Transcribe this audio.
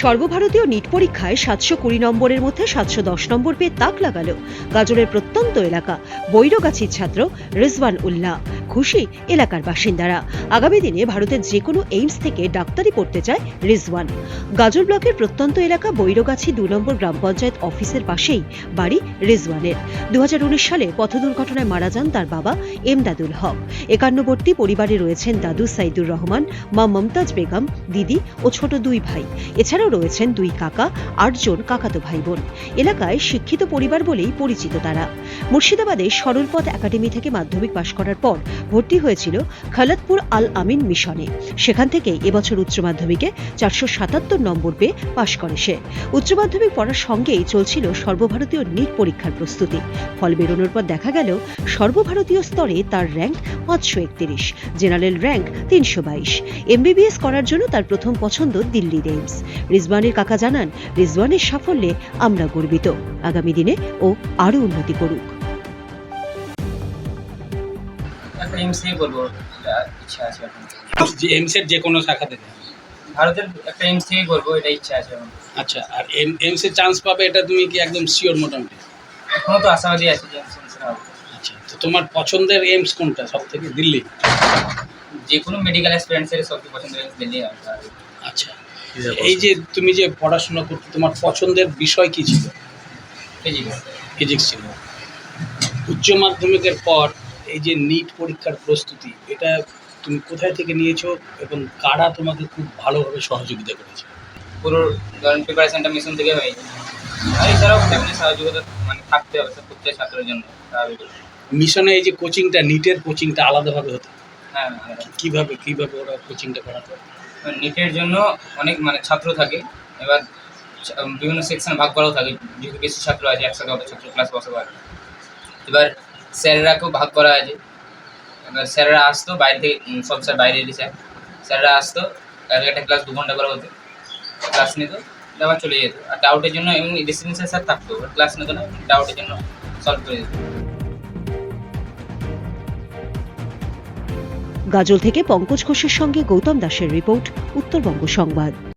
সর্বভারতীয় নিট পরীক্ষায় সাতশো কুড়ি নম্বরের মধ্যে সাতশো দশ নম্বর পেয়ে তাক লাগাল গাজলের প্রত্যন্ত এলাকা। বৈরগাছির ছাত্র রিজওয়ান উল্লাহ খুশি এলাকার বাসিন্দারা। আগামী দিনে ভারতের যে কোনো এইমস থেকে ডাক্তারি পড়তে চায় রিজওয়ান। গাজল ব্লকের প্রত্যন্ত এলাকা বৈরগাছি দু নম্বর গ্রাম পঞ্চায়েত অফিসের পাশেই বাড়ি রিজওয়ানের। দু হাজার উনিশ সালে পথ দুর্ঘটনায় মারা যান তার বাবা এমদাদুল হক। একান্নবর্তী পরিবারে রয়েছেন দাদু সাইদুর রহমান, মা মমতাজ বেগম, দিদি ও ছোট দুই ভাই। এছাড়াও রয়েছেন দুই কাকা, আটজন কাকাতো ভাই বোন এলাকায় শিক্ষিত পরিবার বলেই পরিচিত তারা। মুর্শিদাবাদে সরলপথ একাডেমি থেকে মাধ্যমিক পাশ করার পর ভর্তি হয়েছিল খালাদপুর আল আমিন মিশনে। সেখান থেকেই এবছর উচ্চ মাধ্যমিকে চারশো সাতাত্তর নম্বর পেয়ে পাশ করে সে। উচ্চ মাধ্যমিক পড়ার সঙ্গেই চলছিল সর্বভারতীয় নিট পরীক্ষার প্রস্তুতি। ফল বেরোনোর পর দেখা গেল, সর্বভারতীয় স্তরে তার র্যাঙ্ক পাঁচশো একত্রিশ, জেনারেল র্যাঙ্ক তিনশো বাইশ। এমবিবিএস করার জন্য তার প্রথম পছন্দ দিল্লি এইমস রিজওয়ানের কাকা জানান রিজওয়ানের সাফল্যে আমরা গর্বিত। আগামী দিনে ও আরও উন্নতি করুক। একটা করব ইচ্ছা আছে যে এমসের যে কোনো শাখাতে। ভারতের একটা এইমস থেকে করব এটা ইচ্ছা আছে আচ্ছা আর এম এমসের চান্স পাবে এটা তুমি কি একদম শিওর মোটামুটি? এখনও তো আশাবাদী আছে যে আচ্ছা তো তোমার পছন্দের এমস কোনটা সব থেকে দিল্লি? যে কোনো মেডিকেল এক্সপিরিয়েন্সের সবচেয়ে পছন্দের এইমস দিল্লি আচ্ছা এই যে তুমি যে পড়াশোনা করতে তোমার পছন্দের বিষয় কি ছিল? ফিজিক্স ফিজিক্স ছিল। উচ্চ মাধ্যমিকের পর এই যে নিট পরীক্ষার প্রস্তুতি এটা তুমি কোথায় থেকে নিয়েছো এবং কারা তোমাকে খুব ভালোভাবে সহযোগিতা করেছে? পুরো ধরেন প্রিপারেশনটা মিশন থেকে হয়ে যায় আর এছাড়াও ফ্যামিলি সহযোগিতা মানে থাকতে হবে প্রত্যেক ছাত্রের জন্য মিশনে এই যে কোচিংটা নিটের কোচিংটা আলাদাভাবে হতো? হ্যাঁ হ্যাঁ কীভাবে কীভাবে ওরা কোচিংটা করাতো? নিটের জন্য অনেক মানে ছাত্র থাকে, এবার বিভিন্ন সেকশন ভাগ করাও থাকে, যেহেতু বেশি ছাত্র আছে, একসাথে অত ছাত্র ক্লাস বসে পারে এবার স্যাররাকেও ভাগ করা আছে। এবার স্যাররা আসতো, বাইরে থেকে সব স্যার বাইরে এলি স্যার স্যাররা আসতো এক একটা ক্লাস দু ঘণ্টা করে হতো ক্লাস নিত আবার চলে যেত। আর ডাউটের জন্য এমনি রেসিডেন্সিয়াল স্যার থাকতো ক্লাস নিত না ডাউটের জন্য সলভ করে দিত। গাজল থেকে পঙ্কজ ঘোষের সঙ্গে গৌতম দাসের রিপোর্ট উত্তরবঙ্গ সংবাদ।